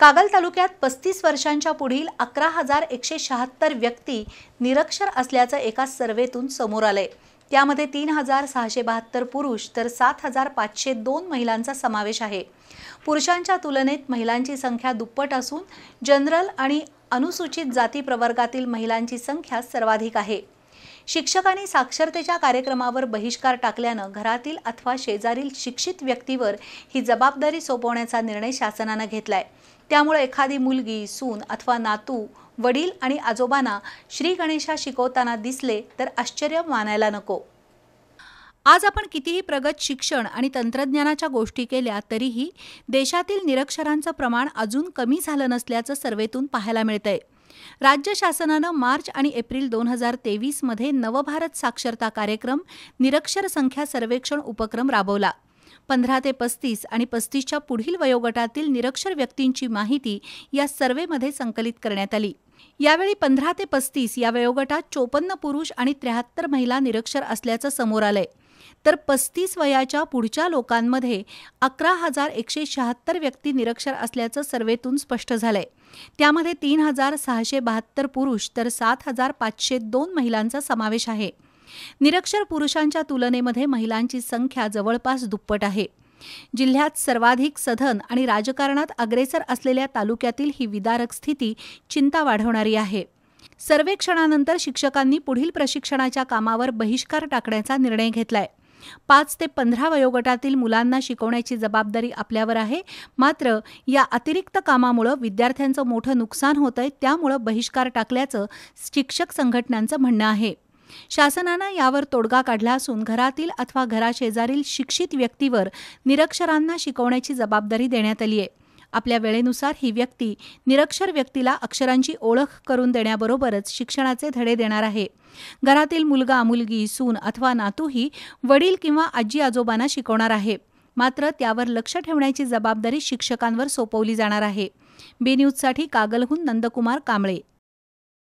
कागल तालुक्यात पस्तीस वर्षांच्या पुढील अकरा हजार एकशे शहात्तर व्यक्ती निरक्षर असल्याचं एका सर्वेतून समोर आलंय. त्यामध्ये तीन हजार सहाशे बहात्तर पुरुष तर सात हजार पाचशे दोन महिलांचा समावेश आहे. पुरुषांच्या तुलनेत महिलांची संख्या दुप्पट असून जनरल आणि अनुसूचित जाती प्रवर्गातील महिलांची संख्या सर्वाधिक आहे. शिक्षकांनी साक्षरतेच्या कार्यक्रमावर बहिष्कार टाकल्यानं घरातील अथवा शेजारील शिक्षित व्यक्तीवर ही जबाबदारी सोपवण्याचा निर्णय शासनानं घेतलाय. त्यामुळे एखादी मुलगी सून अथवा नातू वडील आणि आजोबांना श्री गणेशा शिकवताना दिसले तर आश्चर्य मानायला नको. आज आपण कितीही प्रगत शिक्षण आणि तंत्रज्ञानाच्या गोष्टी केल्या तरीही देशातील निरक्षरांचं प्रमाण अजून कमी झालं नसल्याचं सर्वेतून पाहायला मिळतंय. राज्य शासनानं मार्च आणि एप्रिल दोन हजार तेवीसमध्ये नवभारत साक्षरता कार्यक्रम निरक्षर संख्या सर्वेक्षण उपक्रम राबवला. पंधरा ते पस्तीस आणि पस्तीसच्या पुढील वयोगटातील निरक्षर व्यक्तींची माहिती या सर्वेमध्ये संकलित करण्यात आली. यावेळी पंधरा ते पस्तीस या वयोगटात चोपन्न पुरुष आणि त्र्याहत्तर महिला निरक्षर असल्याचं समोर आलंय. तर पस्तीस वयाच्या पुढच्या लोकांमध्ये अकरा हजार एकशे शहात्तर व्यक्ती निरक्षर असल्याचं सर्वेतून स्पष्ट झालंय. त्यामध्ये तीन हजार सहाशे बहात्तर पुरुष तर सात हजार पाचशे दोन महिलांचा समावेश आहे. निरक्षर पुरुषांच्या तुलनेमध्ये महिलांची संख्या जवळपास दुप्पट आहे. जिल्ह्यात सर्वाधिक सधन आणि राजकारणात अग्रेसर असलेल्या तालुक्यातील ही विदारक स्थिती चिंता वाढवणारी आहे. सर्वेक्षणानंतर शिक्षकांनी पुढील प्रशिक्षणाच्या कामावर बहिष्कार टाकण्याचा निर्णय घेतलाय. पाच ते पंधरा वयोगटातील मुलांना शिकवण्याची जबाबदारी आपल्यावर आहे. मात्र या अतिरिक्त कामामुळं विद्यार्थ्यांचं मोठं नुकसान होतंय त्यामुळं बहिष्कार टाकल्याचं शिक्षक संघटनांचं म्हणणं आहे. शासनानं यावर तोडगा काढला असून घरातील अथवा घराशेजारील शिक्षित व्यक्तीवर निरक्षरांना शिकवण्याची जबाबदारी देण्यात आली आहे. आपल्या वेळेनुसार ही व्यक्ती निरक्षर व्यक्तीला अक्षरांची ओळख करून देण्याबरोबरच शिक्षणाचे धडे देणार आहे. घरातील मुलगा मुलगी सून अथवा नातूही वडील किंवा आजी आजोबांना शिकवणार आहे. मात्र त्यावर लक्ष ठेवण्याची जबाबदारी शिक्षकांवर सोपवली जाणार आहे. बी न्यूजसाठी कागलहून नंदकुमार कांबळे.